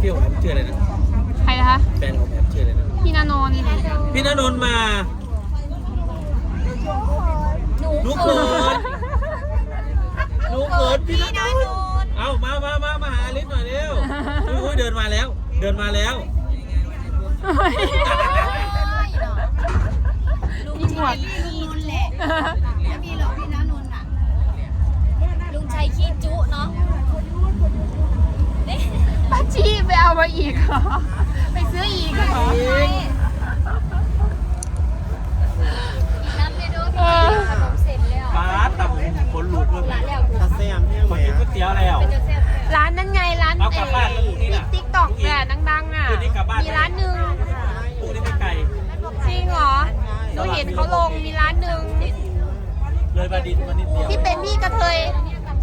พี่ของแอมชื่ออะไรนะใครนะคะแฟนของแอมชื่ออะไรนะพี่นานนท์พี่ณนนท์มาหนูเขินหนูเขินพี่ณนนท์เอามามามามาหาอลิสหน่อยเร็วอุ้ยเดินมาแล้ว เดินมาแล้วยิ่งหวดลุงนนท์แหละไม่มีหรอกพี่น้านนท์อะลุงชัยขี้จุเนาะ ป้าชีไปเอามาอีกเหรอไปซื้ออีกเหรอน้ำเมโดพี่ขนมเสร็จแล้วป้าตับขนหลุดเลยร้านแล้วตาแซมเนี่ยคนแหมกินก๋วยเตี๋ยวแล้วเป็นจะแซ่บร้านนั้นไงร้านเอากลับบ้านแล้วพรุ่งนี้น่ะ ติ๊กต็อกเนี่ยดังๆอะ คืนนี้กลับบ้าน มีร้านหนึ่งพรุ่งนี้ไม่ไกล จริงเหรอหนูเห็นเขาลงมีร้านหนึ่งเลยบาดินมานิดเดียวที่เป็นพี่กระเทย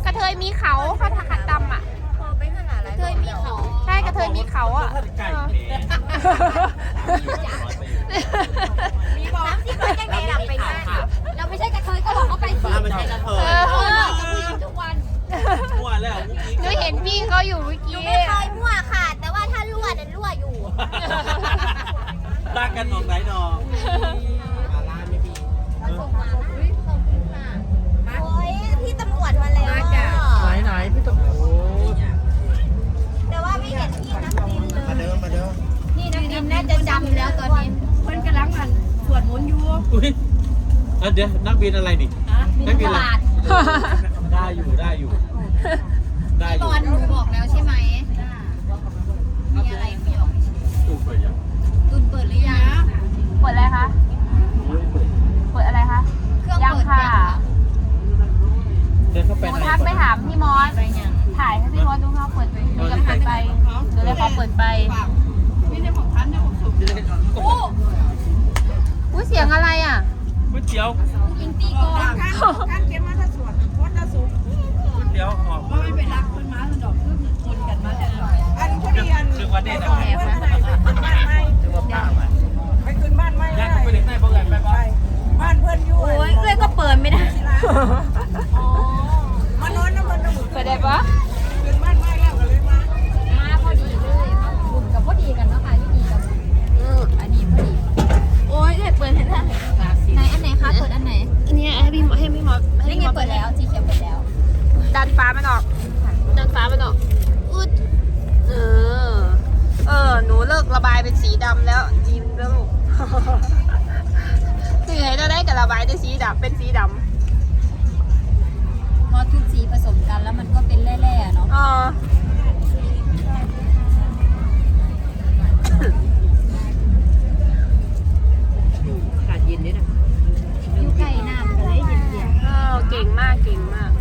กระเทยมีเขาเขาถักดำอะ เคยมีเขาใช่กระเทยมีเขาอะ ไก่แหมมีบอกที่เคยจังไหนหลับไปงานเราไม่ใช่กระเทยก็บอกเขาไปสิป้าไม่ใช่กระเทเอยอเออกับผู้หญิงทุกวันมั่วแล้วเมื่อกี้หนูเห็นพี่เขาอยู่เมื่อหนูกี้ไม่เคยมั่วค่ะ แต่ว่าถ้ารั่วเนี่ยรั่วอยู่ รักกันหนองไหนหนอง มาล่าไม่มีส่งมาอุ้ยขอบคุณค่ะ จะจำแล้วตอนนี้เพิ่นกำลังอันสวดมนต์อยู่อุ้ยอะเดี๋ยวนักบินอะไรนี่นักบินอะไรได้อยู่ได้อยู่ ได้อบยู่ อลหนูบอกแล้วใช่ไหมมี อุ้ยเสียงอะไรอะก๋วยเตี๋ยวยิงตีก่อนท่านท่านเก็บมาถ้าสวดวัดละสุขก๋วยเตี๋ยวออกว่าไม่เป็นรักคนมาสนดอกคือคนกันมาแต่อันพอดีอันถึงวันนี้นะไปขึ้นบ้านใหม่ถึงว่าป้ามาไปขึ้นบ้านใหม่ย่างไปเด็กได้เพราะเงินไปไป นี่พี่ไงมอสเปิดแล้วสีเขียวเปิดแล้วดันฟ้ามันออก ดันฟ้ามันออกอึดเออ เออ หนูเลิกระบายเป็นสีดำแล้วยิ้มแล้วลูกคือให้เราได้กับระบายเป็นสีดำเป็นสีดำ ก่งมากเก่งมาก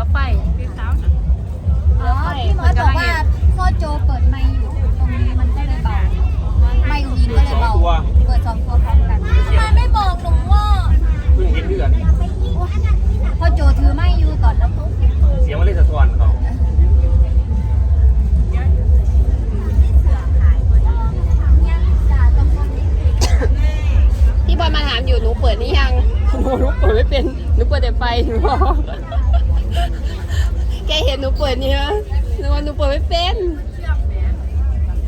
ล้วไฟเป็นสาวอ๋อพี่มดบอกว่าพ่อโจเปิดไมค์อยู่ตรงนี้มันก็เลยเบาไมค์ยิงก็เลยเบาเปิดสองตัวพร้อมกันทำไมไม่บอกหนูว่าเพิ่งเห็นเดือนพ่อโจถือไม้อยู่ตอนแล้วเสียงว่าเล่นสะท้อนเขายังจ่ต้องคนนี้พี่บอลมาถามอยู่หนูเปิดนี่ยังหนูหนูเปิดไม่เป็นหนูเปิดแต่ไฟหนูบอก แกเห็นหนูเปิดนี่ไหมหนูว่าหนูเปิดไม่เป็น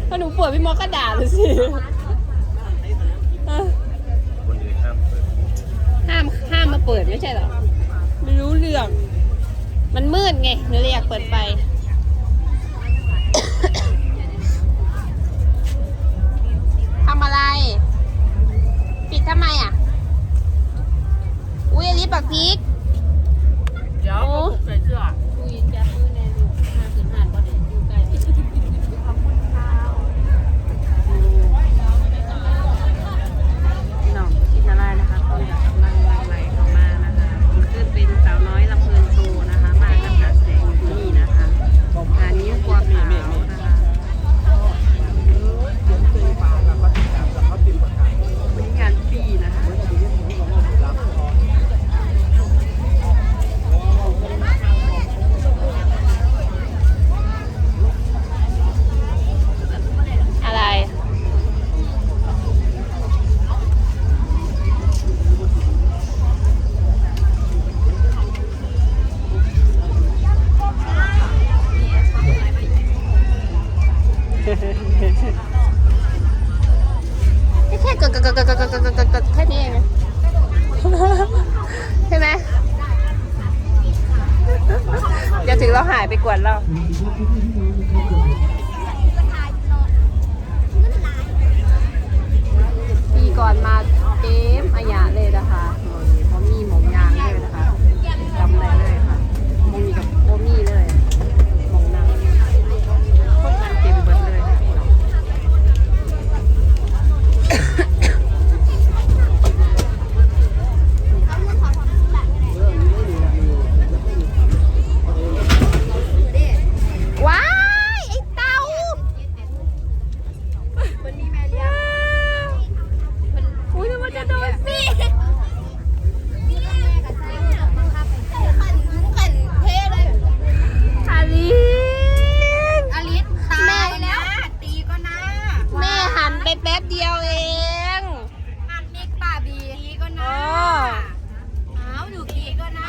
เพอหนูเปิดพี่มอสก็ด่าเลยสิคนอื่นห้ามเปิดห้ามห้ามมาเปิดไม่ใช่เหรอ ไม่รู้เรื่อง มันมืดไงหนูเลยอยากเปิดไฟทำอะไร ปิดทำไมอะ อุ้ยอลิสบักพริก เเดียวเองหันมิกป่าบีตีก็เอนะออ้าวหนูตีก็นะ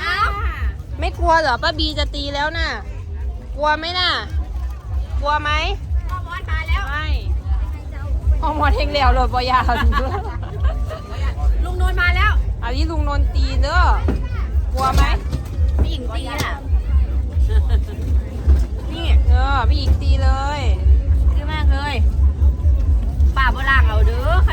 ไม่กลัวเหรอป้าบีจะตีแล้วน่ะ กลัวไหมน่ะ กลัวไหมพ่อมอสตายแล้ว ไม่พ่อหมอเทงเหลวโหลดบอยาลุงนนท์มาแล้วอาลิลุงนนท์ตีเด้อกลัวไหมพี่หญิงตีน่ะนี่เออพี่หญิงตีเลยดื้อมากเลย ป้าบ่ล่างเอาเด้อคัน